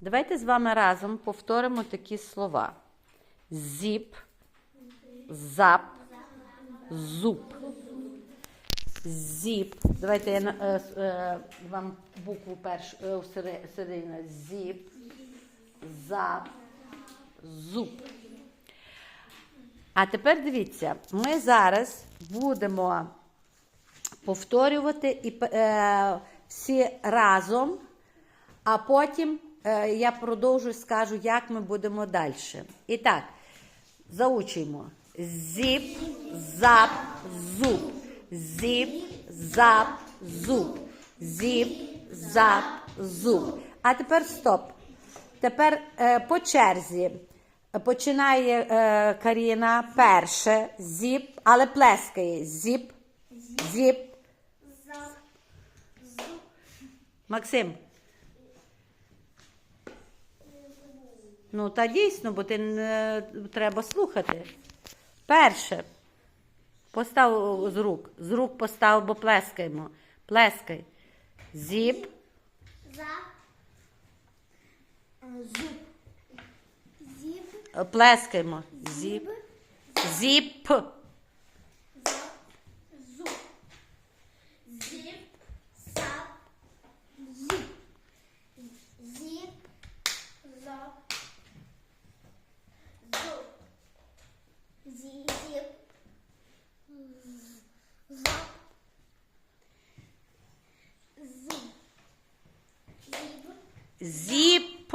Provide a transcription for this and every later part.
Давайте з вами разом повторимо такі слова: зіп, зап, зуб. Зіп. Давайте я е, е, вам букву першу е, середину. Зіп, зап, зуб. А тепер дивіться, ми зараз будемо повторювати і, е, всі разом, а потім я продовжу скажу, як ми будемо далі. І так, заучуємо. Зіп, зап, зуб. Зіп, зап, зуб. Зіп, зап, зуб. А тепер стоп. Тепер е, по черзі. Починає е, Каріна перше, зіп, але плескає. Зіп, зіп. Максим. Ну, та дійсно, бо ти не треба слухати. Перше. Постав з рук. З рук постав, бо плескаємо. Плескай. Зіп. За. Зуб. Зіб. Е, Плескаємо. Зіп. Зіп. За. Зуб. Зіб. Сап. Зуб. Зіб. За. Зуб. Зіб. Зуб. Зіб. Зіп.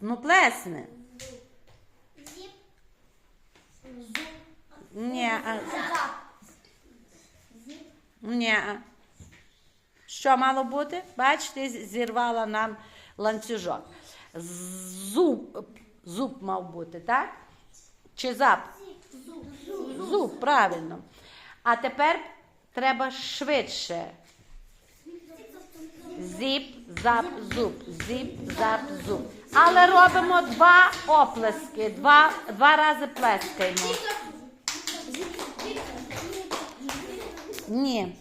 Ну, плесни. Зіп. Зуб. Ні. Ні. Що мало бути? Бачите, зірвала нам ланцюжок. Зуб. Зуб мав бути, так? Чи зап? Зуб. Зуб. Зуб, правильно. А тепер треба швидше. Зіп, зап, зуб. Зіп, зап, зуб. Але робимо два оплески, два, два рази плескаємо. Ні.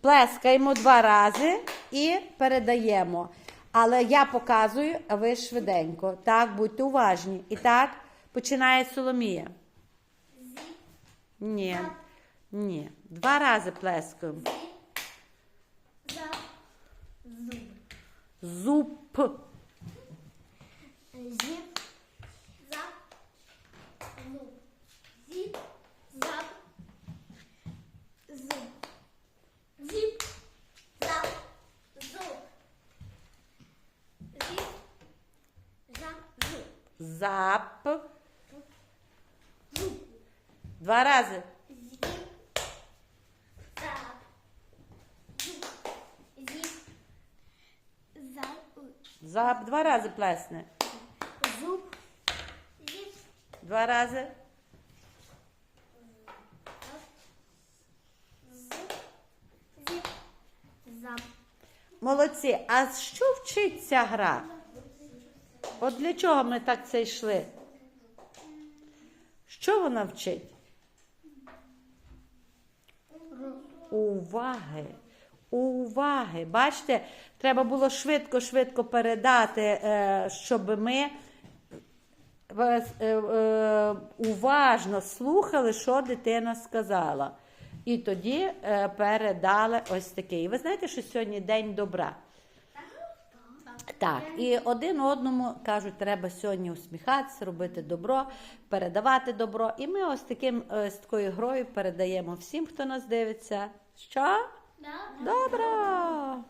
Плескаємо два рази і передаємо. Але я показую, а ви швиденько. Так, будьте уважні. І так, починає Соломія. Ні. Ні. Два рази плескаємо. Зуб. Зіп. За. Зуб. Зіп. За. Зуб. Зіп. За. Зуб. Зіп. За. Зуб. Зап. Два рази. Зіп. За. Зуб. Зіп. За. Зап. Два рази плесне. Зуб. Зіп. Два рази. Молодці. А що вчить ця гра? От для чого ми так це йшли? Що вона вчить? Уваги. Уваги. Бачите, треба було швидко-швидко передати, е, щоб ми е, е, уважно слухали, що дитина сказала. І тоді передали ось таке. І ви знаєте, що сьогодні день добра. Так, і один одному кажуть, треба сьогодні усміхатися, робити добро, передавати добро. І ми ось таким е, з такою грою передаємо всім, хто нас дивиться. Що? Добро!